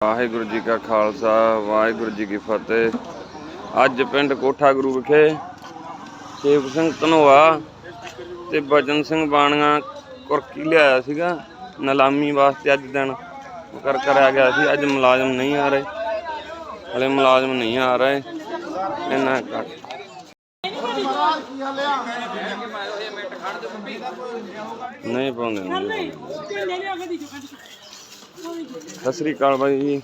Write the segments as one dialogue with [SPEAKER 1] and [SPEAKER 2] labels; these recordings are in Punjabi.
[SPEAKER 1] ਵਾਹਿਗੁਰੂ ਜੀ ਕਾ ਖਾਲਸਾ ਵਾਹਿਗੁਰੂ ਜੀ ਕੀ ਫਤਿਹ ਅੱਜ ਪਿੰਡ ਕੋਠਾ ਗੁਰੂ ਵਿਖੇ ਸੇਵ ਸਿੰਘ ਧਨੋਆ ਤੇ ਬਚਨ ਸਿੰਘ ਬਾਣੀਆਂ ਕੁਰਕੀ ਲਿਆਇਆ ਸੀਗਾ ਨਿਲਾਮੀ ਵਾਸਤੇ ਅੱਜ ਦਿਨ ਕਰ ਕਰਿਆ ਗਿਆ ਸੀ ਅੱਜ ਮੁਲਾਜ਼ਮ ਨਹੀਂ ਆ ਰਹੇ ਹਲੇ ਮੁਲਾਜ਼ਮ ਨਹੀਂ ਆ ਰਹੇ ਇਹਨਾਂ ਘੱਟ ਨਹੀਂ ਪਾਉਂਦੇ ਨਹੀਂ ਪਾਉਂਦੇ। ਸਤਿ ਸ੍ਰੀ ਅਕਾਲ ਬਾਈ ਜੀ।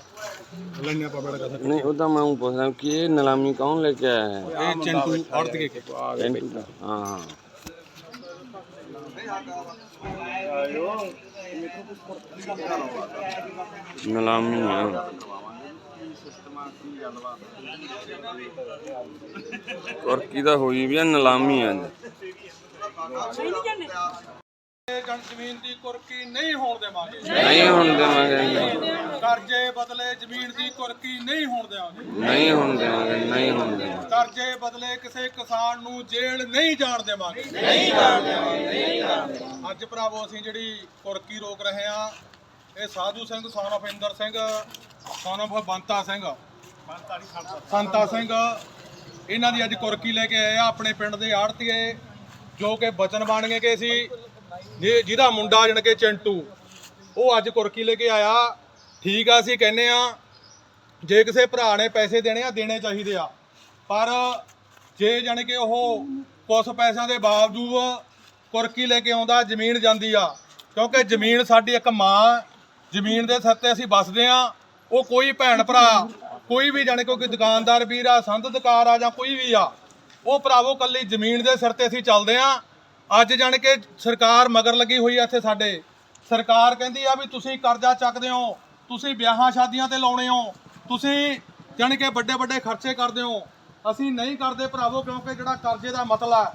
[SPEAKER 2] ਲੈਣੇ ਆਪਾਂ ਬੜਾ ਕਥਾ
[SPEAKER 1] ਨਹੀਂ ਉਹ ਤਾਂ ਮੈਂ ਉਹ ਪੁੱਛਦਾ ਕਿ ਇਹ ਨਿਲਾਮੀ ਕੌਣ ਲੈ ਕੇ ਆਇਆ ਹੈ?
[SPEAKER 2] ਇਹ ਚੰਟੂ ਔਰਤ ਕੇ ਕੇ।
[SPEAKER 1] ਹਾਂ ਹਾਂ। ਨਿਲਾਮੀ ਆ। ਕੁਰਕੀ ਦਾ ਹੋਈ ਵੀ ਆ? ਨਿਲਾਮੀ ਅੱਜ।
[SPEAKER 2] ਜਨ ਜ਼ਮੀਨ ਦੀ ਕੁਰਕੀ ਨਹੀਂ ਹੋਣ ਦੇਵਾਂਗੇ।
[SPEAKER 1] ਨਹੀਂ ਹੁਣ ਦੇਵਾਂਗੇ ਜੀ।
[SPEAKER 2] ਕਰਜ਼ੇ ਬਦਲੇ ਜ਼ਮੀਨ ਦੀ ਕੁਰਕੀ ਨਹੀਂ ਹੋਣ ਦੇਵਾਂਗੇ।
[SPEAKER 1] ਨਹੀਂ ਹੁਣ ਦੇਵਾਂਗੇ ਨਹੀਂ ਹੁਣ ਦੇਵਾਂਗੇ।
[SPEAKER 2] ਕਰਜ਼ੇ ਬਦਲੇ ਕਿਸੇ ਕਿਸਾਨ ਨੂੰ ਜੇਲ੍ਹ ਨਹੀਂ ਜਾਣ ਦੇਵਾਂਗੇ। ਨਹੀਂ ਜਾਣ ਦੇਵਾਂਗੇ ਅੱਜ ਭਰਾਵੋ ਅਸੀਂ ਜਿਹੜੀ ਕੁਰਕੀ ਰੋਕ ਰਹੇ ਹਾਂ ਇਹ ਸਾਧੂ ਸਿੰਘ ਸੌਨ of ਇੰਦਰ ਸਿੰਘ ਸੌਨ of ਬੰਤਾ ਸਿੰਘ। ਸੰਤਾ ਸਿੰਘ ਇਹਨਾਂ ਦੀ ਅੱਜ ਕੁਰਕੀ ਲੈ ਕੇ ਆਏ ਆ ਆਪਣੇ ਪਿੰਡ ਦੇ ਆੜਤੀਏ ਜੋ ਕਿ ਬਚਨ ਬਣ ਗਏ ਕਿ ਸੀ ਜੇ, ਜਿਹਦਾ ਮੁੰਡਾ ਜਣ ਕੇ ਚੰਟੂ, ਉਹ ਅੱਜ ਕੁਰਕੀ ਲੈ ਕੇ ਆਇਆ। ਠੀਕ ਆ, ਅਸੀਂ ਕਹਿੰਨੇ ਆ, ਜੇ ਕਿਸੇ ਭਰਾ ਨੇ ਪੈਸੇ ਦੇਣੇ ਆ, ਦੇਣੇ ਚਾਹੀਦੇ ਆ। ਪਰ ਜੇ ਜਾਣੀ ਕਿ ਉਹ ਕੁਝ ਪੈਸਿਆਂ ਦੇ ਬਾਵਜੂਦ ਕੁਰਕੀ ਲੈ ਕੇ ਆਉਂਦਾ, ਜ਼ਮੀਨ ਜਾਂਦੀ ਆ, ਕਿਉਂਕਿ ਜ਼ਮੀਨ ਸਾਡੀ ਇੱਕ ਮਾਂ ਜ਼ਮੀਨ ਦੇ ਸਿਰ ਤੇ ਅਸੀਂ ਵੱਸਦੇ ਆ, ਉਹ ਕੋਈ ਭੈਣ ਭਰਾ, ਕੋਈ ਵੀ ਜਾਣੀ ਕੋਈ ਦੁਕਾਨਦਾਰ ਵੀਰ ਆ ਸੰਧਦਕਾਰ ਆ ਜਾਂ ਕੋਈ ਵੀ ਆ, ਉਹ ਭਰਾਵੋ ਕੱਲੀ ਜ਼ਮੀਨ ਦੇ ਸਿਰ ਤੇ ਅਸੀਂ ਚੱਲਦੇ ਆ। ਅੱਜ ਜਾਣੀ ਕਿ ਸਰਕਾਰ ਮਗਰ ਲੱਗੀ ਹੋਈ ਹੈ ਇੱਥੇ ਸਾਡੇ। ਸਰਕਾਰ ਕਹਿੰਦੀ ਆ ਵੀ ਤੁਸੀਂ ਕਰਜ਼ਾ ਚੱਕਦੇ ਹੋ, ਤੁਸੀਂ ਵਿਆਹਾਂ ਸ਼ਾਦੀਆਂ ਤੇ ਲਾਉਣੇ ਹੋ, ਤੁਸੀਂ ਜਾਣੀ ਕਿ ਵੱਡੇ ਵੱਡੇ ਖਰਚੇ ਕਰਦੇ ਹੋ। ਅਸੀਂ ਨਹੀਂ ਕਰਦੇ ਭਰਾਵੋ ਕਿਉਂਕਿ ਜਿਹੜਾ ਕਰਜ਼ੇ ਦਾ ਮਤਲਬ ਹੈ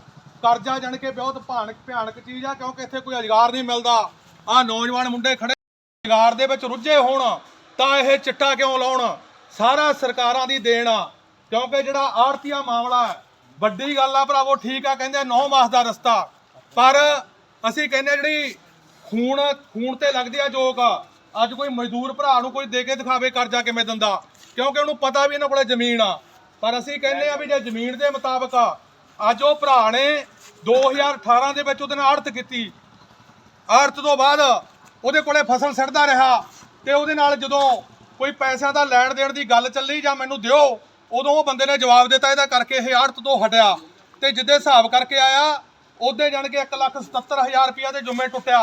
[SPEAKER 2] ਕਰਜ਼ਾ ਜਾਣੀ ਕਿ ਬਹੁਤ ਭਿਆਨਕ ਭਿਆਨਕ ਚੀਜ਼ ਆ ਕਿਉਂਕਿ ਇੱਥੇ ਕੋਈ ਅਧਿਕਾਰ ਨਹੀਂ ਮਿਲਦਾ। ਆ ਨੌਜਵਾਨ ਮੁੰਡੇ ਖੜੇ ਰੁਜ਼ਗਾਰ ਦੇ ਵਿੱਚ ਰੁੱਝੇ ਹੋਣ, ਤਾਂ ਇਹ ਚਿੱਟਾ ਕਿਉਂ ਲਾਉਣ? ਸਾਰਾ ਸਰਕਾਰਾਂ ਦੀ ਦੇਣ ਆ। ਕਿਉਂਕਿ ਜਿਹੜਾ ਆੜਤੀਆ ਮਾਮਲਾ ਹੈ ਵੱਡੀ ਗੱਲ ਆ ਭਰਾਵੋ, ਠੀਕ ਆ, ਕਹਿੰਦੇ 9 ਮਾਸ ਦਾ ਰਸਤਾ। ਪਰ ਅਸੀਂ ਕਹਿੰਦੇ ਜਿਹੜੀ ਖੂਨ ਖੂਨ ਤੇ ਲੱਗਦੀ ਆ ਜੋਕ, ਅੱਜ ਕੋਈ ਮਜ਼ਦੂਰ ਭਰਾ ਨੂੰ ਕੋਈ ਦੇ ਕੇ ਦਿਖਾਵੇ ਕਰਜ਼ਾ ਕਿਵੇਂ ਦਿੰਦਾ, ਕਿਉਂਕਿ ਉਹਨੂੰ ਪਤਾ ਵੀ ਇਹਨਾਂ ਕੋਲੇ ਜ਼ਮੀਨ ਆ। ਪਰ ਅਸੀਂ ਕਹਿੰਦੇ ਆ ਵੀ ਜੇ ਜ਼ਮੀਨ ਦੇ ਮੁਤਾਬਕ ਅੱਜ ਉਹ ਭਰਾ ਨੇ 2018 ਦੇ ਵਿੱਚ ਉਹਦੇ ਨਾਲ ਆੜਤ ਕੀਤੀ। ਆੜਤ ਤੋਂ ਬਾਅਦ ਉਹਦੇ ਕੋਲੇ ਫਸਲ ਸਿੱਟਦਾ ਰਿਹਾ ਤੇ ਉਹਦੇ ਨਾਲ ਜਦੋਂ ਕੋਈ ਪੈਸਿਆਂ ਦਾ ਲੈਣ ਦੇਣ ਦੀ ਗੱਲ ਚੱਲੀ ਜਾਂ ਮੈਨੂੰ ਦਿਓ, ਉਦੋਂ ਉਹ ਬੰਦੇ ਨੇ ਜਵਾਬ ਦਿੱਤਾ, ਇਹਦਾ ਕਰਕੇ ਇਹ ਆੜਤ ਤੋਂ ਹਟਿਆ। ਤੇ ਜਿੱਦੇ ਹਿਸਾਬ ਕਰਕੇ ਆਇਆ ਉਹਦੇ ਜਾਣ ਕੇ 177000 ਰੁਪਇਆ ਦੇ ਜੁਮੇ ਟੁੱਟਿਆ।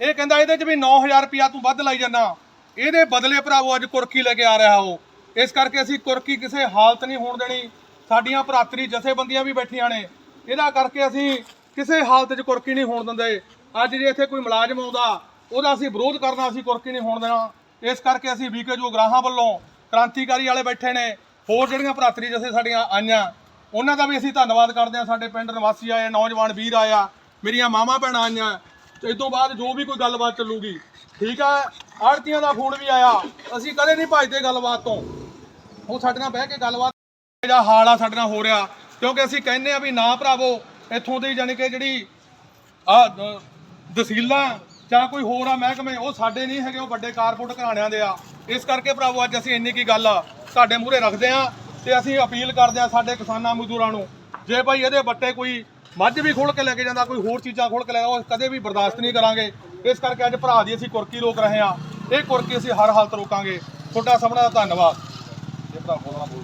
[SPEAKER 2] ਇਹ ਕਹਿੰਦਾ ਇਹਦੇ 'ਚ ਵੀ 9000 ਰੁਪਇਆ ਤੂੰ ਵੱਧ ਲਾਈ ਜਾਂਦਾ। ਇਹਦੇ ਬਦਲੇ ਭਰਾਵੋ ਅੱਜ ਕੁਰਕੀ ਲੈ ਕੇ ਆ ਰਿਹਾ ਉਹ। ਇਸ ਕਰਕੇ ਅਸੀਂ ਕੁਰਕੀ ਕਿਸੇ ਹਾਲਤ ਨਹੀਂ ਹੋਣ ਦੇਣੀ। ਸਾਡੀਆਂ ਭਰਾਤਰੀ ਜਥੇਬੰਦੀਆਂ ਵੀ ਬੈਠੀਆਂ ਨੇ। ਇਹਦਾ ਕਰਕੇ ਅਸੀਂ ਕਿਸੇ ਹਾਲਤ 'ਚ ਕੁਰਕੀ ਨਹੀਂ ਹੋਣ ਦਿੰਦੇ। ਅੱਜ ਜੇ ਇੱਥੇ ਕੋਈ ਮੁਲਾਜ਼ਮ ਆਉਂਦਾ, ਉਹਦਾ ਅਸੀਂ ਵਿਰੋਧ ਕਰਨਾ, ਅਸੀਂ ਕੁਰਕੀ ਨਹੀਂ ਹੋਣ ਦੇਣਾ। ਇਸ ਕਰਕੇ ਅਸੀਂ ਵੀਕੇ ਜੋ ਗ੍ਰਾਹਾਂ ਵੱਲੋਂ ਕ੍ਰਾਂਤੀਕਾਰੀ ਵਾਲੇ ਬੈਠੇ ਨੇ। ਹੋਰ ਜਿਹੜੀਆਂ ਭਰਾਤਰੀ ਜਥੇ ਸਾਡੀਆਂ ਆਈਆਂ ਉਹਨਾਂ ਦਾ ਵੀ ਅਸੀਂ ਧੰਨਵਾਦ ਕਰਦੇ ਹਾਂ। ਸਾਡੇ ਪਿੰਡ ਨਿਵਾਸੀ ਆਏ, ਨੌਜਵਾਨ ਵੀਰ ਆਇਆ ਮੇਰੀਆਂ ਮਾਵਾਂ ਭੈਣਾਂ ਆਈਆਂ। ਤੇ ਇਸ ਤੋਂ ਬਾਅਦ ਜੋ ਵੀ ਕੋਈ ਗੱਲਬਾਤ ਚੱਲੂਗੀ, ਠੀਕ ਆ? ਆੜਤੀਆਂ ਦਾ ਫੋਨ ਵੀ ਆਇਆ। ਅਸੀਂ ਕਦੇ ਨਹੀਂ ਭੱਜਦੇ ਗੱਲਬਾਤ ਤੋਂ। ਉਹ ਸਾਡੇ ਨਾਲ ਬਹਿ ਕੇ ਗੱਲਬਾਤ ਜਿਹੜਾ ਹਾਲ ਆ ਸਾਡੇ ਨਾਲ ਹੋ ਰਿਹਾ। ਕਿਉਂਕਿ ਅਸੀਂ ਕਹਿੰਦੇ ਆ ਵੀ ਨਾ ਭਰਾਵੋ, ਇੱਥੋਂ ਦੀ ਜਾਣੀ ਕਿ ਜਿਹੜੀ ਆ ਦਸੀਲਾਂ ਜਾਂ ਕੋਈ ਹੋਰ ਆ ਮਹਿਕਮੇ, ਉਹ ਸਾਡੇ ਨਹੀਂ ਹੈਗੇ, ਉਹ ਵੱਡੇ ਕਾਰਪੋਰੇਟ ਘਰਾਣਿਆਂ ਦੇ ਆ। ਇਸ ਕਰਕੇ ਭਰਾਵੋ, ਅੱਜ ਅਸੀਂ ਇੰਨੀ ਕੀ ਗੱਲ ਆ, ਤੁਹਾਡੇ ਮੂਹਰੇ ਰੱਖਦੇ ਆ ਤੇ ਅਸੀਂ ਅਪੀਲ ਕਰਦੇ ਆ ਸਾਡੇ ਕਿਸਾਨਾਂ ਮਜ਼ਦੂਰਾਂ ਨੂੰ, ਜੇ ਭਾਈ ਇਹਦੇ ਵੱਟੇ ਕੋਈ ਮੱਝ ਵੀ ਖੋਲ ਕੇ ਲੈ ਕੇ ਜਾਂਦਾ, ਕੋਈ ਹੋਰ ਚੀਜ਼ਾਂ ਖੋਲ ਕੇ ਲੈ ਉਹ ਕਦੇ ਵੀ ਬਰਦਾਸ਼ਤ ਨਹੀਂ ਕਰਾਂਗੇ। ਇਸ ਕਰਕੇ ਅੱਜ ਭਰਾ ਦੀ ਅਸੀਂ ਕੁਰਕੀ ਰੋਕ ਰਹੇ ਆ ਇਹ ਕੁਰਕੀ ਅਸੀਂ ਹਰ ਹਾਲਤ ਰੋਕਾਂਗੇ। ਤੁਹਾਡਾ ਸਭਨਾਂ ਦਾ ਧੰਨਵਾਦ। ਇਹ ਭਰਾ ਬੋਲਣਾ ਬੋਲ।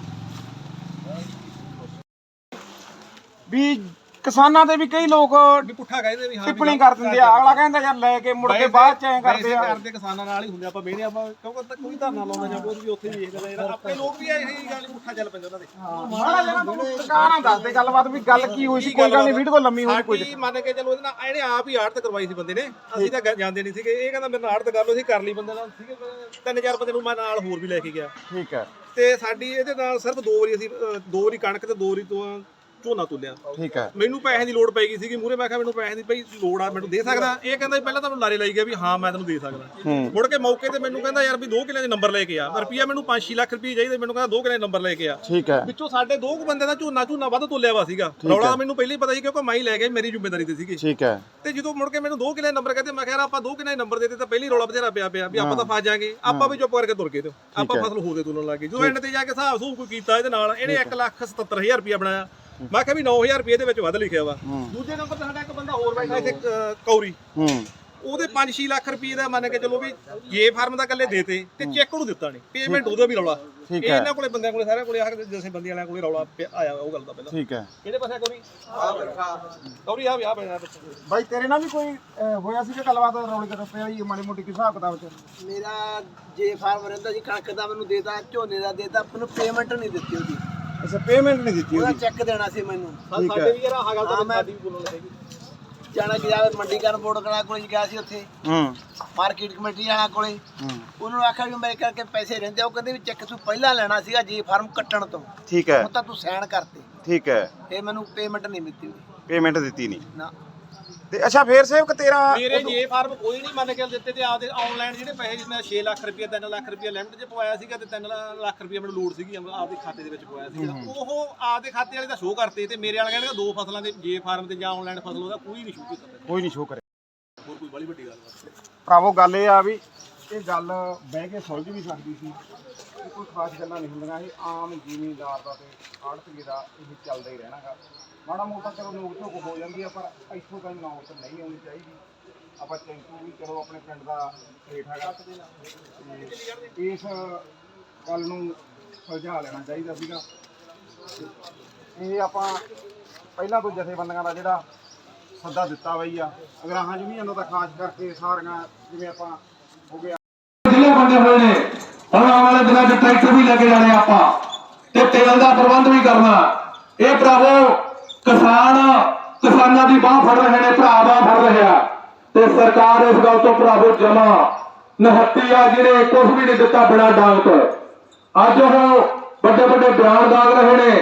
[SPEAKER 3] ਵੀ ਕਿਸਾਨਾਂ ਦੇ ਵੀ ਕਈ ਲੋਕ
[SPEAKER 2] ਵੀ ਪੁੱਠਾ ਕਹਿੰਦੇ ਵੀ ਹਾਂ
[SPEAKER 3] ਟਿੱਪਣੀ ਕਰ ਦਿੰਦੇ ਆ। ਅਗਲਾ ਕਹਿੰਦਾ ਯਾਰ ਲੈ ਕੇ ਮੁੜ ਕੇ ਬਾਅਦ ਚ ਐ ਕਰਦੇ ਆ।
[SPEAKER 2] ਕਰਦੇ ਕਿਸਾਨਾਂ ਨਾਲ ਹੀ ਹੁੰਦੇ ਆਪਾਂ ਵੇਹਨੇ ਆਪਾਂ ਕਿਉਂਕਿ ਤਾਂ ਕੋਈ ਧਰਨਾ ਲਾਉਂਦਾ ਜਾਂ ਕੋਈ ਵੀ ਉੱਥੇ ਹੀ ਵੇਖਦਾ ਯਾਰ ਆਪਣੇ ਲੋਕ ਵੀ ਇਹੀ ਗੱਲ ਪੁੱਠਾ ਚੱਲ ਪੈਂਦੇ ਉਹਨਾਂ ਦੇ।
[SPEAKER 3] ਮਾੜਾ ਜਣਾ ਤੁਹਾਨੂੰ ਟਿਕਾਣਾ ਦੱਸ ਦੇ ਗੱਲਬਾਤ ਵੀ ਗੱਲ ਕੀ ਹੋਈ ਸੀ ਕੋਈ ਗੱਲ ਨਹੀਂ ਵੀਡੀਓ ਲੰਮੀ ਹੋਈ ਕੋਈ
[SPEAKER 2] ਸਾਡੀ ਮੰਨ ਕੇ ਚਲੋ ਇਹਦੇ ਨਾਲ ਇਹਨੇ ਆਪ ਹੀ ਆੜਤ ਕਰਵਾਈ ਸੀ ਬੰਦੇ ਨੇ। ਅਸੀਂ ਤਾਂ ਜਾਂਦੇ ਨਹੀਂ ਸੀਗੇ। ਇਹ ਕਹਿੰਦਾ ਮੇਰੇ ਨਾਲ ਆੜਤ ਕਰ ਲਓ ਅਸੀਂ ਕਰ ਲਈ ਬੰਦੇ ਨਾਲ ਸੀਗੇ ਤਿੰਨ ਚਾਰ ਬੰਦੇ ਨੂੰ ਮੈਂ ਨਾਲ ਹੋਰ ਵੀ ਲੈ ਕੇ ਗਿਆ।
[SPEAKER 3] ਠੀਕ ਹੈ।
[SPEAKER 2] ਤੇ ਸਾਡੀ ਇਹਦੇ ਨਾਲ ਸਿਰਫ ਦੋ ਵਾਰੀ ਅਸੀਂ ਦੋ ਵਾਰੀ ਕਣਕ ਤੇ ਦੋ ਵਾਰੀ ਤੋਂ
[SPEAKER 4] ਝੋਨਾ ਤੁਲਿਆ।
[SPEAKER 3] ਠੀਕ ਹੈ।
[SPEAKER 4] ਮੈਨੂੰ ਪੈਸੇ ਦੀ ਲੋੜ ਪੈ ਗਈ ਸੀਗੀ ਮੂਰੇ ਮੈਂ ਕਿਹਾ ਮੈਨੂੰ ਪੈਸੇ ਦੀ ਬਈ ਲੋੜ ਆ ਮੈਨੂੰ ਦੇ ਸਕਦਾ। ਇਹ ਕਹਿੰਦਾ ਪਹਿਲਾਂ ਤੁਹਾਨੂੰ ਲਾਰੇ ਲਾਈ ਗਿਆ ਵੀ ਹਾਂ ਮੈਂ ਤੈਨੂੰ ਦੇ ਸਕਦਾ। ਮੁੜ ਕੇ ਮੌਕੇ ਤੇ ਮੈਨੂੰ ਕਹਿੰਦਾ ਯਾਰ ਵੀ 2 ਕਿੱਲੇ ਦੇ ਨੰਬਰ ਲੈ ਕੇ ਆ। ਰੁਪਈਆ ਮੈਨੂੰ 5-6 ਲੱਖ ਰੁਪਏ ਚਾਹੀਦੇ ਮੈਨੂੰ ਕਹਿੰਦਾ 2 ਕਿੱਲੇ ਦੇ ਨੰਬਰ ਲੈ ਕੇ ਆ।
[SPEAKER 3] ਠੀਕ ਹੈ।
[SPEAKER 4] ਵਿੱਚੋਂ ਸਾਡੇ ਦੋ ਕੁ ਬੰਦੇ ਦਾ ਝੋਨਾ ਝੋਨਾ ਵੱਧ ਤੁਲਿਆ ਵਾ ਸੀਗਾ। ਰੌਲਾ ਤਾਂ ਮੈਨੂੰ ਪਹਿਲਾਂ ਹੀ ਪਤਾ ਸੀ ਕਿਉਂਕਿ ਮੈਂ ਹੀ ਲੈ ਗਿਆ ਮੇਰੀ ਜ਼ਿੰਮੇਵਾਰੀ ਤੇ ਸੀਗੀ।
[SPEAKER 3] ਠੀਕ ਹੈ।
[SPEAKER 4] ਤੇ ਜਦੋਂ ਮੁੜ ਕੇ ਮੈਨੂੰ 2 ਕਿੱਲੇ ਨੰਬਰ ਕਹਿੰਦੇ ਮੈਂ ਕਿਹਾ ਯਾਰ ਆਪਾਂ 2 ਕਿੱਲੇ ਨੰਬਰ ਦੇਤੇ ਤਾਂ ਪਹਿਲੀ ਰੌਲਾ ਬਥੇਰਾ ਪਿਆ ਪਿਆ ਵੀ ਆਪਾਂ ਤਾਂ ਫਸ ਜਾਾਂਗੇ। ਆਪਾਂ ਵੀ ਚੁੱਪ ਕਰਕੇ ਤੁਰ ਗਏ ਤੇ। ਆਪਾਂ ਫਸਲ ਹੋਦੇ ਤੁਲਣ ਲੱਗੇ ਜਦੋਂ ਐਂਡ ਤੇ ਜਾ ਕੇ ਹਿਸਾਬ ਸੂਬ ਕੋਈ ਕੀਤਾ ਇਹਦੇ ਨਾਲ ਇਹਨੇ 177000 ਰੁਪਇਆ ਬਣਾਇਆ। ਮੈਂ ਕਿਹਾ ਵੀ 9000 ਰੁਪਏ ਦੇ ਵਿੱਚ ਵੱਧ ਲਿਖਿਆ ਵਾ। ਦੂਜੇ ਨੰਬਰ ਤੇ ਸਾਡਾ ਇੱਕ ਬੰਦਾ ਹੋਰ ਬੈਠਾ ਇੱਥੇ ਕੌਰੀ।
[SPEAKER 3] ਹੂੰ।
[SPEAKER 4] ਉਹਦੇ 5-6 ਲੱਖ ਰੁਪਏ ਦਾ ਮੰਨ ਕੇ ਚਲੋ ਵੀ ਜੇ ਫਾਰਮ ਦਾ ਕੱਲੇ ਦੇਤੇ ਤੇ ਚੈੱਕ ਉਹਨੂੰ ਦਿੱਤਾ ਨਹੀਂ ਪੇਮੈਂਟ ਉਹਦਾ ਵੀ ਰੌਲਾ।
[SPEAKER 3] ਠੀਕ
[SPEAKER 4] ਇਹ
[SPEAKER 3] ਹੈ।
[SPEAKER 4] ਇਹਨਾਂ ਕੋਲੇ ਬੰਦਿਆਂ ਕੋਲੇ ਸਾਰਿਆਂ ਕੋਲੇ ਆ ਕੇ ਜਿਵੇਂ ਬੰਦੀਆਂ ਵਾਲਿਆਂ ਕੋਲੇ ਰੌਲਾ ਪਿਆ- ਆਇਆ ਉਹ ਗੱਲ ਦਾ ਪਹਿਲਾਂ।
[SPEAKER 3] ਠੀਕ ਹੈ।
[SPEAKER 4] ਕਿਹੜੇ ਪਾਸੇ ਕੌਰੀ? ਆ ਬੈਠਾ। ਕੌਰੀ ਆ ਵੀ ਆ ਬੈਠਾ
[SPEAKER 3] ਬਾਈ ਤੇਰੇ ਨਾਲ ਵੀ ਕੋਈ ਅਹ, ਹੋਇਆ ਸੀ ਕਿ ਗੱਲਬਾਤ ਰੌਲੇ ਤੇ ਪਿਆ ਜੀ ਮਾੜੀ ਮੋਟੀ ਕਿਸ ਹਿਸਾਬ ਕਿਤਾਬ ਚ?
[SPEAKER 5] ਮੇਰਾ ਜੇ ਫਾਰਮ ਰਹਿੰਦਾ ਸੀ ਕਣਕ ਦਾ ਮੈਨੂੰ ਦੇਤਾ ਝੋਨੇ ਦਾ ਦੇਤਾ ਮੈਨੂੰ ਪੇਮੈਂਟ ਨਹੀਂ ਦਿੱਤੀ ਉਹਦੀ।
[SPEAKER 3] ਅੱਛਾ ਪੇਮੈਂਟ ਨਹੀਂ ਦਿੱਤੀ
[SPEAKER 5] ਉਹਦਾ
[SPEAKER 3] ਉਹਦੀ।
[SPEAKER 5] ਚੈੱਕ ਦੇਣਾ ਸੀ ਮੈਨੂੰ।
[SPEAKER 3] ਠੀਕ ਹੈ।
[SPEAKER 4] ਸਾਡੇ ਵੀ ਯਾਰ ਆਹ ਗੱਲ ਤਾਂ
[SPEAKER 5] ਹਾਂ, ਮੈਂ-
[SPEAKER 4] ਸਾਡੀ ਵੀ ਬੋਲਣ ਲੱਗੀ
[SPEAKER 5] ਜਾਣਾ ਕਿ ਜਾਵੇ ਮੰਡੀਕਰਨ ਬੋਰਡ ਕਲਾ ਕੋਲੇ ਗਿਆ ਸੀ ਉੱਥੇ।
[SPEAKER 3] ਹੂੰ।
[SPEAKER 5] ਮਾਰਕੀਟ ਕਮੇਟੀ ਵਾਲਾ ਕੋਲੇ।
[SPEAKER 3] ਹੂੰ।
[SPEAKER 5] ਉਹਨਾਂ ਨੂੰ ਆਖਿਆ ਵੀ ਮੇਰੇ ਕਰਕੇ ਪੈਸੇ ਰਹਿੰਦੇ ਆ। ਉਹ ਕਹਿੰਦੇ ਵੀ ਚੈੱਕ ਤੂੰ ਪਹਿਲਾਂ ਲੈਣਾ ਸੀਗਾ ਜੀ ਫਾਰਮ ਕੱਟਣ ਤੋਂ।
[SPEAKER 3] ਠੀਕ ਹੈ।
[SPEAKER 5] ਹੁਣ ਤਾਂ ਤੂੰ ਸਾਈਨ ਕਰਤੇ।
[SPEAKER 3] ਠੀਕ ਹੈ।
[SPEAKER 5] ਇਹ ਮੈਨੂੰ ਪੇਮੈਂਟ ਨਹੀਂ ਮਿਲਦੀ
[SPEAKER 3] ਪੇਮੈਂਟ ਦਿੱਤੀ ਨਹੀਂ।
[SPEAKER 5] ਨਾ।
[SPEAKER 3] ਤੇ ਅੱਛਾ ਫੇਰ ਸੇਵਕ ਤੇਰਾ
[SPEAKER 4] ਮੇਰੇ ਜੇ ਫਾਰਮ ਕੋਈ ਨਹੀਂ ਮੰਨ ਕੇ ਦਿੱਤੇ ਤੇ ਆਪਦੇ ਆਨਲਾਈਨ ਜਿਹੜੇ ਪੈਸੇ ਮੈਂ 6 ਲੱਖ ਰੁਪਏ 3 ਲੱਖ ਰੁਪਏ ਲਿਮਟ 'ਚ ਪਵਾਇਆ ਸੀਗਾ ਤੇ 3 ਲੱਖ ਰੁਪਏ ਮੈਨੂੰ ਲੋਡ ਸੀਗੀ ਆਪਦੇ ਖਾਤੇ ਦੇ ਵਿੱਚ ਪਵਾਇਆ ਸੀਗਾ। ਉਹ ਆਪਦੇ ਖਾਤੇ ਵਾਲੇ ਦਾ ਸ਼ੋਅ ਕਰਤੇ ਤੇ ਮੇਰੇ ਵਾਲਾ ਕਹਿੰਦਾ ਦੋ ਫਸਲਾਂ ਦੇ ਜੇ ਫਾਰਮ ਤੇ ਜਾਂ ਆਨਲਾਈਨ ਫਸਲ ਉਹਦਾ ਕੋਈ ਨਹੀਂ ਸ਼ੋਅ ਕੀਤਾ।
[SPEAKER 3] ਕੋਈ ਨਹੀਂ ਸ਼ੋ ਕਰੇ
[SPEAKER 4] ਹੋਰ ਕੋਈ ਬੜੀ ਵੱਡੀ ਗੱਲ
[SPEAKER 3] ਭਰਾਵੋ ਗੱਲ ਇਹ ਆ ਵੀ ਇਹ ਗੱਲ ਬਹਿ ਕੇ ਸੁਲਝ ਵੀ ਸਕਦੀ ਸੀ। ਕੋਈ ਖਾਸ ਗੱਲਾਂ ਨਹੀਂ ਹੁੰਦੀਆਂ ਇਹ ਆਮ ਜ਼ਿਮੀਂਦਾਰ ਦਾ ਤੇ ਆੜਤੀਏ ਦਾ ਇਹ ਚੱਲਦਾ ਹੀ ਰਹਿਣਾਗਾ ਮਾੜਾ ਮੋਟਾ ਚਲੋ ਨੋਕ ਝੋਕ ਹੋ ਜਾਂਦੀ ਆ, ਪਰ ਇੱਥੋਂ ਤਾਈਂ ਨੌਬਤ ਨਹੀਂ ਆਉਣੀ ਚਾਹੀਦੀ। ਆਪਾਂ ਚੈਂਕੂ ਵੀ ਚਲੋ ਆਪਣੇ ਪਿੰਡ ਦਾ ਹੇਠ ਹੈਗਾ। ਤੇ ਇਸ ਗੱਲ ਨੂੰ ਸੁਲਝਾ ਲੈਣਾ ਚਾਹੀਦਾ ਸੀਗਾ। ਇਹ ਆਪਾਂ ਪਹਿਲਾਂ ਤੋਂ ਜਥੇਬੰਦੀਆਂ ਦਾ ਜਿਹੜਾ ਸੱਦਾ ਦਿੱਤਾ ਬਈ ਆ ਅਗਰਾਹਾਂ ਜ਼ਮੀਨਾਂ ਦਾ ਤਾਂ ਖਾਸ ਕਰਕੇ ਸਾਰੀਆਂ, ਜਿਵੇਂ ਆਪਾਂ ਹੋ ਗਿਆ।
[SPEAKER 6] ਜ਼ਿਲ੍ਹੇ ਵੰਡੇ ਹੋਏ ਨੇ, ਹੁਣ ਆਉਣ ਵਾਲੇ ਦਿਨਾਂ 'ਚ ਟਰੈਕਟਰ ਵੀ ਲੈ ਕੇ ਜਾਣੇ ਆਪਾਂ, ਤੇ ਤੇਲ ਦਾ ਪ੍ਰਬੰਧ ਵੀ ਕਰਨਾ। ਇਹ ਭਰਾਵੋ ਕਿਸਾਨ, ਕਿਸਾਨਾਂ ਦੀ ਬਾਹ ਫੜ ਰਹੇ ਨੇ, ਭਰਾ ਬਾਹ ਫੜ ਰਿਹਾ ਤੇ ਸਰਕਾਰ ਇਸ ਗੱਲ ਤੋਂ ਭਰਾਵੋ ਜਮਾ ਨਹੱਤੀ ਆ ਜਿਹੜੇ ਕੁਝ ਵੀ ਨਹੀਂ ਦਿੱਤਾ ਬਿਨਾਂ ਡਾਂਗ ਅੱਜ ਉਹ ਵੱਡੇ ਵੱਡੇ ਬਿਆਨ ਦਾਗ ਰਹੇ ਨੇ।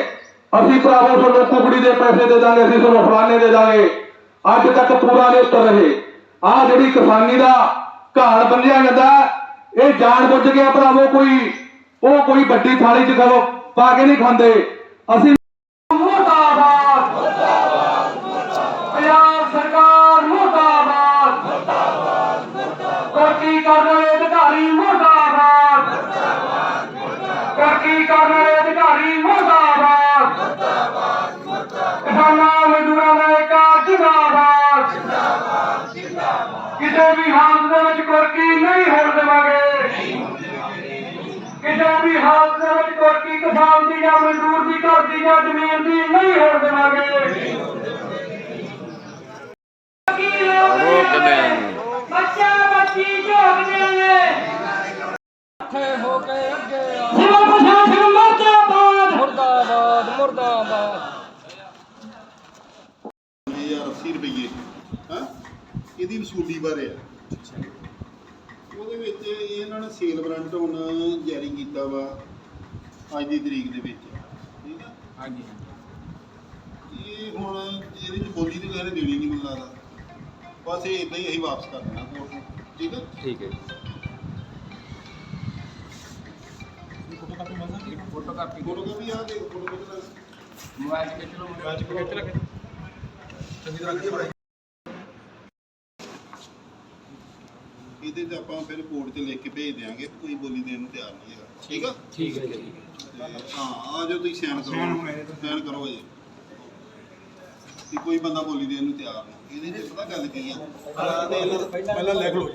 [SPEAKER 6] ਅਸੀਂ ਭਰਾਵੋ ਤੁਹਾਨੂੰ ਕੁਕੜੀ ਦੇ ਪੈਸੇ ਦੇ ਦਾਂਗੇ, ਅਸੀਂ ਤੁਹਾਨੂੰ ਫਲਾਣੇ ਦੇ ਦਾਂਗੇ। ਅੱਜ ਤੱਕ ਪੂਰਾ ਨਹੀਂ ਉਤਰ ਰਹੇ। ਆਹ ਜਿਹੜੀ ਕਿਸਾਨੀ ਦਾ ਘਾਣ ਬੰਨਿਆ ਜਾਂਦਾ, ਇਹ ਜਾਣ ਬੁੱਝ ਗਿਆ ਭਰਾਵੋ ਕੋਈ। ਉਹ ਕੋਈ ਵੱਡੀ ਥਾਲੀ 'ਚ ਖਲੋ ਪਾ ਕੇ ਨਹੀਂ ਖਾਂਦੇ। ਅਸੀਂ ਹੋਣ ਦੇਵਾਂਗੇ। ਕਿਸੇ ਵੀ ਹਾਲਤ ਦੇ ਵਿੱਚ ਕੁਰਕੀ ਕਿਸਾਨ ਦੀ ਜਾਂ ਮਜ਼ਦੂਰ ਦੀ ਘਰ ਦੀ ਜਾਂ ਜ਼ਮੀਨ ਦੀ ਨਹੀਂ ਹੋਣ ਦੇਵਾਂਗੇ।
[SPEAKER 1] ਰੋਕਦੇ ਆਂ
[SPEAKER 6] ਬੱਚਾ ਬੱਚੀ ਝੋਕਦੇ ਨੇ। ਜ਼ਿਲ੍ਹਾ ਪ੍ਰਸ਼ਾਸਨ ਮਰਦਾਬਾਦ।
[SPEAKER 7] ਮੁਰਦਾਬਾਦ ਮੁਰਦਾਬਾਦ।
[SPEAKER 8] 1080 ਰੁਪਏ ਹਾਂ? ਇਹਦੀ ਵਸੂਲੀ ਬਾਰੇ ਆ। ਉਹਦੇ ਵਿੱਚ ਇਹਨਾਂ ਨੇ ਸੇਲ ਵਾਰੰਟ ਹੁਣ ਜਾਰੀ ਕੀਤਾ ਵਾ ਅੱਜ ਦੀ ਤਰੀਕ ਦੇ ਵਿੱਚ ਠੀਕ ਆ? ਹਾਂਜੀ ਇਹ ਹੁਣ ਇਹਦੇ ਵਿੱਚ ਬੋਲੀ ਤੇ ਨੇ ਦੇਣੀ ਨਹੀਂ ਮੈਨੂੰ ਲੱਗਦਾ। ਬਸ ਇਹ ਇਦਾਂ ਹੀ ਅਸੀਂ ਵਾਪਸ ਕਰ ਦੇਣਾ ਕੋਰਟ ਨੂੰ ਠੀਕ ਆ?
[SPEAKER 1] ਠੀਕ ਹੈ
[SPEAKER 8] ਫੋਟੋ ਕਾਪੀ ਆ ਦੇ ਫੋਟੋ ਕਾਪੀ ਇਹਦੇ ਤੇ ਆਪਾਂ ਫਿਰ ਕੋਰਟ 'ਚ ਲਿਖ ਕੇ ਭੇਜ ਦਿਆਂਗੇ ਕਿ ਕੋਈ ਬੋਲੀ ਦੇਣ ਨੂੰ ਤਿਆਰ ਨਹੀਂ ਹੈਗਾ। ਠੀਕ ਆ? ਠੀਕ ਹੈ ਜੀ। ਹਾਂ ਆ ਜਾਓ ਤੁਸੀਂ ਸਾਈਨ ਕਰੋ। ਸਾਈਨ ਕਰੋ ਜੀ ਕਿ ਕੋਈ ਬੰਦਾ ਬੋਲੀ ਦੇਣ ਨੂੰ ਤਿਆਰ ਨਹੀਂ। ਇਹਦੇ 'ਚ ਪਤਾ ਗੱਲ ਕੀ ਆ?
[SPEAKER 2] ਪਹਿਲਾਂ ਲਿਖ ਲਓ।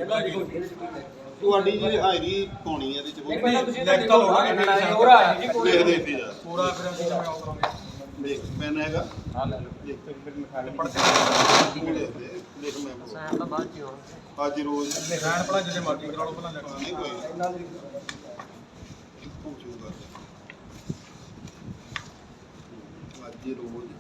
[SPEAKER 8] ਤੁਹਾਡੀ ਜਿਹੜੀ ਹਾਜ਼ਰੀ ਪਾਉਣੀ ਹੈ ਇਹਦੇ 'ਚ
[SPEAKER 2] ਪਹਿਲਾਂ ਤੁਸੀਂ ਲਿਖ ਤਾਂ ਲਓ
[SPEAKER 8] ਲਿਖ ਦੇ ਇੱਥੇ ਜਾ
[SPEAKER 2] ਪੂਰਾ ਫਿਰ ਅਸੀਂ ਜਿਵੇਂ ਆਉਂਦੇ
[SPEAKER 8] ਦੇਖ ਪੈਨ ਹੈਗਾ। ਹਾਂ ਲੈ ਲਓ। ਦੇਖ ਫਿਰ ਲਿਖਾ ਲੈ ਪੜ੍ਹ ਕੇ ਲਿਖ ਦੇ ਲਿਖ ਮੈਂ ਸਾਈਨ ਤਾਂ ਬਾਅਦ ਚ ਅੱਜ ਰੋਜ਼।
[SPEAKER 2] ਨਿਸ਼ਾਨ ਭਲਾ ਜਿੱਦੇ ਮਰਜ਼ੀ ਕਰਾ ਲਓ ਪਹਿਲਾਂ ਲਿਖ
[SPEAKER 8] ਨਹੀਂ ਕੋਈ। ਇੱਕ ਪਹੁੰਚੂਗਾ ਅੱਜ ਹੀ ਰੋਜ਼।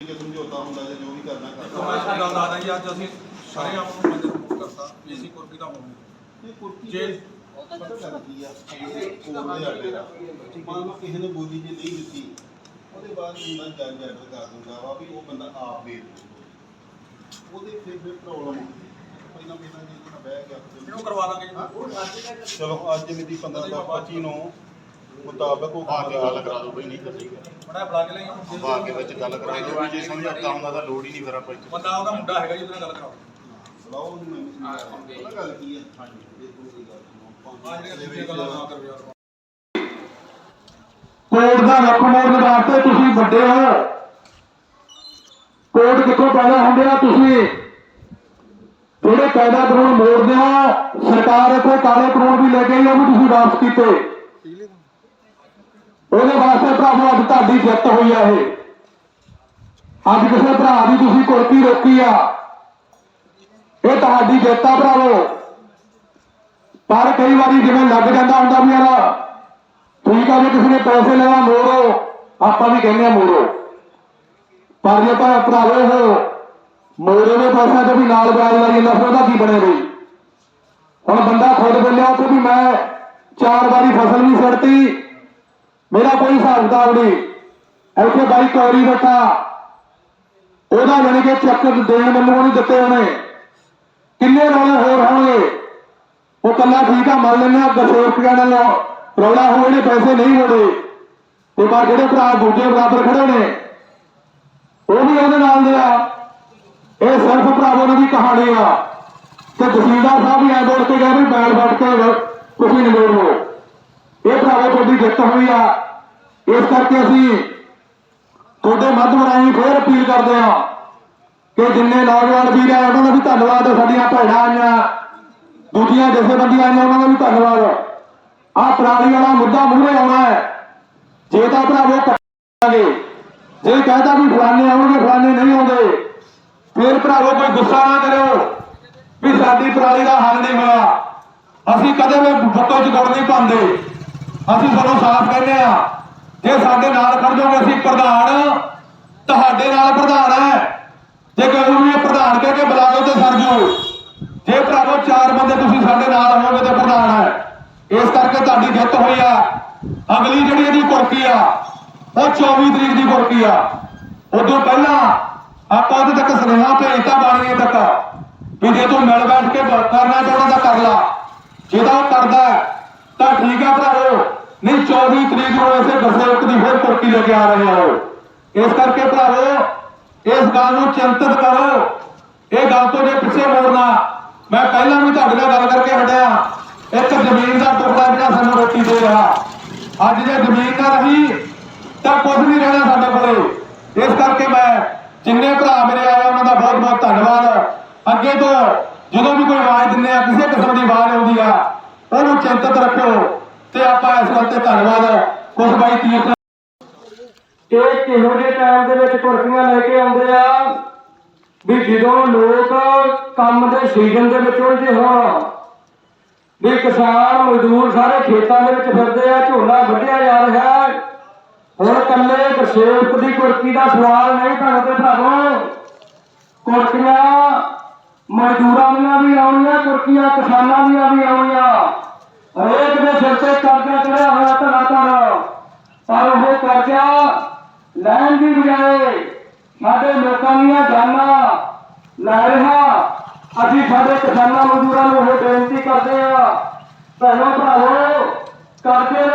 [SPEAKER 8] ਹੈ ਸਮਝੌਤਾ ਹੁੰਦਾ ਜੇ ਜੋ ਵੀ ਕਰਨਾ ਕਰਨਾ।
[SPEAKER 2] ਮੈਂ ਗੱਲ ਦੱਸਦਾ ਜੀ ਅੱਜ ਅਸੀਂ ਸਾਰੇ ਆਪ ਨੂੰ ਬੰਦੇ ਨੂੰ ਕਰਤਾ ਅਸੀਂ ਕੁਰਕੀ ਦਾ ਹੋਣੀ
[SPEAKER 8] ਇਹ ਕੁਰਕੀ
[SPEAKER 2] ਜੇ
[SPEAKER 8] ਪਤਾ ਗੱਲ ਕੀ ਆ। ਇਹ ਕੋਲ ਦੇ ਆਡੇ ਦਾ ਮੰਨ ਲਓ ਕਿਸੇ ਨੇ ਬੋਲੀ ਜੇ ਨਹੀਂ ਦਿੱਤੀ। ਉਹਦੇ ਬਾਅਦ ਹੁੰਦਾ ਜੱਜ ਐਡਰ ਕਰ ਦਿੰਦਾ ਵਾ ਵੀ ਉਹ ਬੰਦਾ ਆਪ ਦੇ। ਉਹਦੇ ਫਿਰ ਫਿਰ ਪ੍ਰੋਬਲਮ ਹੁੰਦੀ ਪਹਿਲਾਂ ਪਹਿਲਾਂ ਜੇ ਇਹਨਾਂ ਬਹਿ ਗਿਆ
[SPEAKER 2] ਇਹਨੂੰ ਕਰਵਾ ਦਾਂਗੇ
[SPEAKER 8] ਹਾਂ? ਚਲੋ ਅੱਜ ਮਿਤੀ 15 ਤੋਂ 25 ਨੂੰ ਮੁਤਾਬਕ ਉਹ ਆ ਕੇ ਗੱਲ ਕਰਾ ਦਿਓ ਬਈ ਨਹੀਂ ਤਾਂ ਠੀਕ ਹੈ।
[SPEAKER 2] ਬੜਾ ਬੁਲਾ ਕੇ ਲਈ
[SPEAKER 8] ਬਾਅਦ ਦੇ ਵਿੱਚ ਗੱਲ ਕਰਾ ਦਿਓ ਵੀ ਜੇ ਸਮਝੌਤਾ ਹੁੰਦਾ ਤਾਂ ਲੋੜ ਹੀ ਨਹੀਂ ਫਿਰ ਆਪਾਂ ਇੱਥੇ।
[SPEAKER 2] ਬੰਦਾ ਉਹਦਾ ਮੁੰਡਾ ਹੈਗਾ ਜੀ ਉਹਦੇ ਨਾਲ ਗੱਲ ਕਰਾਓ।
[SPEAKER 8] ਬੁਲਾਓ ਉਹਨੂੰ ਮੈਂ ਗੱਲ ਕੀ ਹੈ? ਹਾਂਜੀ। ਇਹ ਕੋਈ ਗੱਲ
[SPEAKER 2] ਆ ਦੂਜੀਆਂ ਗੱਲਾਂ ਨਾ ਕਰੋ ਯਾਰ।
[SPEAKER 6] ਕੋਰਟ ਦਾ ਰੱਖ ਮੋੜਨ ਵਾਸਤੇ ਤੁਸੀਂ ਵੱਡੇ ਹੋ। ਕੋਰਟ ਕਿੱਥੋਂ ਪੈਦਾ ਹੁੰਦੇ ਆ ਤੁਸੀਂ? ਜਿਹੜੇ ਕਾਇਦਾ ਕਾਨੂੰਨ ਮੋੜਦੇ ਹੋ ਸਰਕਾਰ ਇੱਥੇ ਕਾਲੇ ਕਾਨੂੰਨ ਵੀ ਲੈ ਕੇ ਆਈ ਉਹ ਵੀ ਤੁਸੀਂ ਵਾਪਸ ਕੀਤੇ। ਉਹਦੇ ਵਾਸਤੇ ਭਰਾਵੋ ਅੱਜ ਤੁਹਾਡੀ ਜਿੱਤ ਹੋਈ ਆ ਇਹ। ਅੱਜ ਕਿਸੇ ਭਰਾ ਦੀ ਤੁਸੀਂ ਕੁਰਕੀ ਰੋਕੀ ਆ। ਇਹ ਤੁਹਾਡੀ ਜਿੱਤ ਆ ਭਰਾਵੋ। ਪਰ ਕਈ ਵਾਰੀ ਜਿਵੇਂ ਲੱਗ ਜਾਂਦਾ ਹੁੰਦਾ ਵੀ ਯਾਰ ਠੀਕ ਆ ਜੇ ਕਿਸੇ ਨੇ ਪੈਸੇ ਲੈਣਾ, ਮੋੜੋ। ਆਪਾਂ ਵੀ ਕਹਿੰਦੇ ਆ ਮੋੜੋ। ਪਰ ਜੇ ਤਾਂ ਭਰਾਵੇ ਹੋ, ਮੋੜੇ ਦੇ ਪੈਸਿਆਂ ਤੇ ਵੀ ਨਾਲ ਵਿਆਜ ਲਾਈ ਜਾਂਦਾ ਫਿਰ ਉਹਦਾ ਕੀ ਬਣੇ ਬਈ? ਹੁਣ ਬੰਦਾ ਖੁਦ ਬੋਲਿਆ ਕਿ ਵੀ ਮੈਂ ਚਾਰ ਵਾਰੀ ਫਸਲ ਵੀ ਸੜਤੀ, ਮੇਰਾ ਕੋਈ ਹਿਸਾਬ ਕਿਤਾਬ ਨਹੀਂ। ਇੱਥੇ ਬਾਈ ਕੌਰੀ ਬੈਠਾ। ਉਹਦਾ ਜਾਣੀ ਕਿ ਚੱਕ ਦੇਣ ਮੈਨੂੰ ਨਹੀਂ ਦਿੱਤੇ ਉਹਨੇ। ਕਿੰਨੇ ਰੌਲੇ ਹੋਰ ਹੋਣਗੇ? ਉਹ ਕੱਲਾ ਠੀਕ ਆ, ਮੰਨ ਲੈਂਦੇ ਆ ਗਸੇਵਕੀਆਂ ਨਾਲ ਰੌਲਾ ਹੋ ਜਿਹੜੇ ਪੈਸੇ ਨਹੀਂ ਮੋੜੇ ਤੇ ਪਰ ਜਿਹੜੇ ਭਰਾ ਦੂਜੇ ਬਰਾਬਰ ਖੜੇ ਨੇ, ਉਹ ਵੀ ਉਹਦੇ ਨਾਲ ਦੇ ਆ। ਇਹ ਸਿਰਫ ਭਰਾਵਾਂ ਦੀ ਕਹਾਣੀ ਆ। ਤੇ ਤਹਿਸੀਲਦਾਰ ਸਾਹਿਬ ਵੀ ਐ ਬੋਲ ਕੇ ਗਏ ਵੀ ਬੈਲ ਫੜ ਕੇ ਤੁਸੀਂ ਨਿਬੇੜ ਲਓ। ਇਹ ਭਰਾਵਾ ਤੁਹਾਡੀ ਜਿੱਤ ਹੋਈ ਆ। ਇਸ ਕਰਕੇ ਅਸੀਂ ਤੁਹਾਡੇ ਮਾਧਿਅਮ ਰਾਹੀਂ ਫੇਰ ਅਪੀਲ ਕਰਦੇ ਆ ਕਿ ਜਿੰਨੇ ਨੌਜਵਾਨ ਵੀਰ ਆ ਉਹਨਾਂ ਦਾ ਵੀ ਧੰਨਵਾਦ ਸਾਡੀਆਂ ਭੈਣਾਂ ਆਈਆਂ। ਦੂਜੀਆਂ ਜਥੇਬੰਦੀਆਂ ਆਈਆਂ, ਉਹਨਾਂ ਦਾ ਵੀ ਧੰਨਵਾਦ। ਆਹ ਪਰਾਲੀ ਵਾਲਾ ਮੁੱਦਾ ਮੂਹਰੇ ਆਉਣਾ ਹੈ। ਜੇ ਤਾਂ ਭਰਾਵੋ ਕਰਾਂਗੇ ਜੇ ਕਹਦਾ ਵੀ ਫਲਾਣੇ ਆਉਣਗੇ, ਫਲਾਣੇ ਨਹੀਂ ਆਉਂਦੇ। ਫਿਰ ਭਰਾਵੋ ਕੋਈ ਗੁੱਸਾ ਨਾ ਕਰਿਓ ਵੀ ਸਾਡੀ ਪ੍ਰਾਣੀ ਦਾ ਹੱਲ ਨਹੀਂ ਹੋਇਆ ਅਸੀਂ ਕਦੇ ਵੀ ਬੁੱਤੋਂ ਚ ਗੁੜ ਨਹੀਂ ਪਾਉਂਦੇ। ਅਸੀਂ ਤੁਹਾਨੂੰ ਸਾਫ਼ ਕਹਿੰਦੇ ਆ ਜੇ ਸਾਡੇ ਨਾਲ ਖੜ ਜਾਓਗੇ, ਅਸੀਂ ਪ੍ਰਧਾਨ। ਤੁਹਾਡੇ ਨਾਲ ਪ੍ਰਧਾਨ ਹੈ। ਜੇ ਕੋਈ ਵੀ ਇਹ ਪ੍ਰਧਾਨ ਕਹਿ ਕੇ ਬੁਲਾ ਲਓ ਤੇ ਸਰ ਜਾਓ ਜੇ ਭਰਾਵੋ ਚਾਰ ਬੰਦੇ ਤੁਸੀਂ ਸਾਡੇ ਨਾਲ ਹੋਵੋਗੇ ਇਸ ਕਰਕੇ ਤੁਹਾਡੀ ਜਿੱਤ ਹੋਈ ਆ। ਅਗਲੀ ਜਿਹੜੀ ਇਹਦੀ ਕੁਰਕੀ ਆ, ਉਹ 24 ਤਰੀਕ ਦੀ ਕੁਰਕੀ ਆ। ਉਦੋਂ ਪਹਿਲਾਂ ਆਪਾਂ ਉਹਦੇ ਤੱਕ ਸੁਨੇਹਾ ਭੇਜਤਾ ਬਾਣੀਏ ਤੱਕ ਵੀ ਜੇ ਤੂੰ ਮਿਲ ਬੈਠ ਕੇ ਕਰਨਾ ਚਾਹੁੰਦਾ ਤਾਂ ਕਰ ਲਾ। ਜੇ ਤਾਂ ਉਹ ਕਰਦਾ ਤਾਂ ਠੀਕ ਆ ਭਰਾਵੋ। ਨਹੀਂ 24 ਤਰੀਕ ਨੂੰ ਐਸੇ ਗਸੇਵਕ ਦੀ ਫਿਰ ਕੁਰਕੀ ਲੈ ਕੇ ਆ ਰਹੇ ਹੋ। ਇਸ ਕਰਕੇ ਭਰਾਵੋ, ਇਸ ਗੱਲ ਨੂੰ ਚਿੰਤਤ ਕਰੋ। ਇਹ ਗੱਲ ਤੋਂ ਜੇ ਪਿੱਛੇ ਮੋੜਨਾ, ਮੈਂ ਪਹਿਲਾਂ ਵੀ ਤੁਹਾਡੇ ਨਾਲ ਗੱਲ ਕਰਕੇ ਹਟਿਆ। ਇੱਕ ਜ਼ਮੀਨ ਦਾ ਟੁਕੜਾ ਜਿਹੜਾ ਸਾਨੂੰ ਰੋਟੀ ਦੇ ਰਿਹਾ। ਅੱਜ ਜੇ ਜ਼ਮੀਨ ਨਾ ਰਹੀ, ਤਾਂ ਕੁਝ ਨਹੀਂ ਰਹਿਣਾ ਸਾਡੇ ਕੋਲੇ। ਇਸ ਕਰਕੇ ਮੈਂ ਜਿੰਨੇ ਭਰਾ ਮੇਰੇ ਆਏ ਉਹਨਾਂ ਦਾ ਬਹੁਤ ਬਹੁਤ ਧੰਨਵਾਦ। ਅੱਗੇ ਤੋਂ ਜਦੋਂ ਵੀ ਕੋਈ ਆਵਾਜ਼ ਦਿੰਦੇ ਆ, ਕਿਸੇ ਕਿਸਮ ਦੀ ਆਵਾਜ਼ ਆਉਂਦੀ ਆ, ਉਹਨੂੰ ਚਿੰਤਤ ਰੱਖੋ ਤੇ ਆਪਾਂ ਇਸ ਗੱਲ ਤੇ ਧੰਨਵਾਦ। ਕੁਝ ਬਾਈ ਤੀਰਥ ਇਹ ਕਿਹੋ ਜਿਹੇ ਟਾਈਮ ਦੇ ਵਿੱਚ ਕੁਰਸੀਆਂ ਲੈ ਕੇ ਆਉਂਦੇ ਆ? ਵੀ ਜਦੋਂ ਲੋਕ ਕੰਮ ਦੇ ਸੀਜ਼ਨ ਦੇ ਵਿੱਚ ਉਲਝੇ ਹੋਣ ਵੀ ਕਿਸਾਨ, ਮਜ਼ਦੂਰ ਸਾਰੇ ਖੇਤਾਂ ਦੇ ਵਿੱਚ ਫਿਰਦੇ ਆ, ਝੋਨਾ ਵੱਢਿਆ ਜਾ ਰਿਹਾ ਹੁਣ ਕੱਲੇ ਗਰਸੇਵਕ ਦੀ ਕੁਰਕੀ ਦਾ ਸਵਾਲ ਨਹੀਂ ਤੁਹਾਨੂੰ ਤੇ ਭਰਾਵੋ ਕੁਰਕੀਆਂ ਮਜ਼ਦੂਰਾਂ ਦੀਆਂ ਵੀ ਆਉਣੀਆਂ ਕੁਰਕੀਆਂ ਕਿਸਾਨਾਂ ਦੀਆਂ ਵੀ ਆਉਣੀਆਂ। ਹਰੇਕ ਦੇ ਸਿਰ ਤੇ ਕਰਜ਼ਾ ਚੜਿਆ ਹੋਇਆ ਧੜਾ ਧੜ ਪਰ ਉਹ ਕਰਜ਼ਾ ਲੈਣ ਦੀ ਬਜਾਏ ਸਾਡੇ ਲੋਕਾਂ ਦੀਆਂ ਜਾਨਾਂ ਲੈ ਰਿਹਾ। ਅਸੀਂ ਸਾਡੇ ਕਿਸਾਨਾਂ ਮਜ਼ਦੂਰਾਂ ਨੂੰ ਇਹ ਬੇਨਤੀ ਕਰਦੇ ਆ ਭੈਣੋ ਭਰਾਵੋ ਕਰਜ਼ੇ